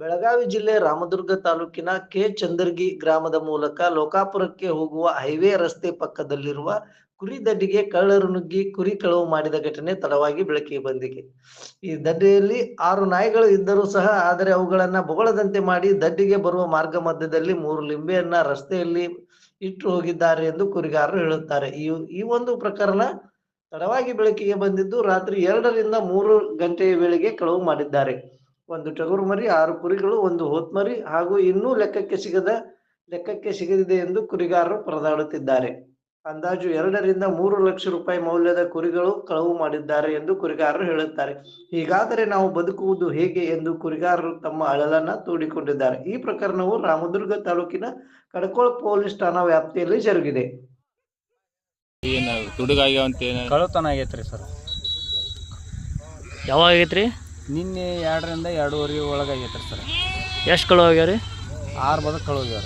ಬೆಳಗಾವಿ ಜಿಲ್ಲೆ ರಾಮದುರ್ಗ ತಾಲೂಕಿನ ಕೆ ಚಂದರ್ಗಿ ಗ್ರಾಮದ ಮೂಲಕ ಲೋಕಾಪುರಕ್ಕೆ ಹೋಗುವ ಹೈವೇ ರಸ್ತೆ ಪಕ್ಕದಲ್ಲಿರುವ ಕುರಿ ದಡ್ಡಿಗೆ ಕಳ್ಳರು ನುಗ್ಗಿ ಕುರಿ ಕಳವು ಮಾಡಿದ ಘಟನೆ ತಡವಾಗಿ ಬೆಳಕಿಗೆ ಬಂದಿದೆ. ಈ ದಡ್ಡಿಯಲ್ಲಿ ಆರು ನಾಯಿಗಳು ಇದ್ದರೂ ಸಹ, ಆದರೆ ಅವುಗಳನ್ನ ಬೊಗಳದಂತೆ ಮಾಡಿ ದಡ್ಡಿಗೆ ಬರುವ ಮಾರ್ಗ ಮಧ್ಯದಲ್ಲಿ ಮೂರು ಲಿಂಬೆಯನ್ನ ರಸ್ತೆಯಲ್ಲಿ ಇಟ್ಟು ಹೋಗಿದ್ದಾರೆ ಎಂದು ಕುರಿಗಾರರು ಹೇಳುತ್ತಾರೆ. ಈ ಈ ಒಂದು ಪ್ರಕರಣ ತಡವಾಗಿ ಬೆಳಕಿಗೆ ಬಂದಿದ್ದು ರಾತ್ರಿ ಎರಡರಿಂದ ಮೂರು ಗಂಟೆಯ ವೇಳೆಗೆ ಕಳವು ಮಾಡಿದ್ದಾರೆ. ಒಂದು ಟಗರು ಮರಿ ಆರು ಕುರಿಗಳು ಒಂದು ಹೋತ್ಮರಿ ಹಾಗೂ ಇನ್ನೂ ಲೆಕ್ಕಕ್ಕೆ ಸಿಗದ ಲೆಕ್ಕಕ್ಕೆ ಸಿಗದಿದೆ ಎಂದು ಕುರಿಗಾರರು ಪರದಾಡುತ್ತಿದ್ದಾರೆ. ಅಂದಾಜು ಎರಡರಿಂದ ಮೂರು ಲಕ್ಷ ರೂಪಾಯಿ ಮೌಲ್ಯದ ಕುರಿಗಳು ಕಳವು ಮಾಡಿದ್ದಾರೆ ಎಂದು ಕುರಿಗಾರರು ಹೇಳುತ್ತಾರೆ. ಹೀಗಾದರೆ ನಾವು ಬದುಕುವುದು ಹೇಗೆ ಎಂದು ಕುರಿಗಾರರು ತಮ್ಮ ಅಳಲನ್ನ ತೋಡಿಕೊಂಡಿದ್ದಾರೆ. ಈ ಪ್ರಕರಣವು ರಾಮದುರ್ಗ ತಾಲೂಕಿನ ಕಡಕೋಳ ಪೊಲೀಸ್ ಠಾಣಾ ವ್ಯಾಪ್ತಿಯಲ್ಲಿ ಜರುಗಿದೆ. ಕಳುತನ ಆಗೈತ್ರಿ ಸರ್. ಯಾವಾಗ ಆಗೈತ್ರಿ? ನಿನ್ನೆ ಎರಡರಿಂದ ಎರಡೂವರೆ ಒಳಗೆ ರೀ ಸರ್. ಎಷ್ಟು ಕಳು ಆಗ್ಯಾವ ರೀ ಆರು ಬದಕ್ ಕಳೋಗ್ಯಾವ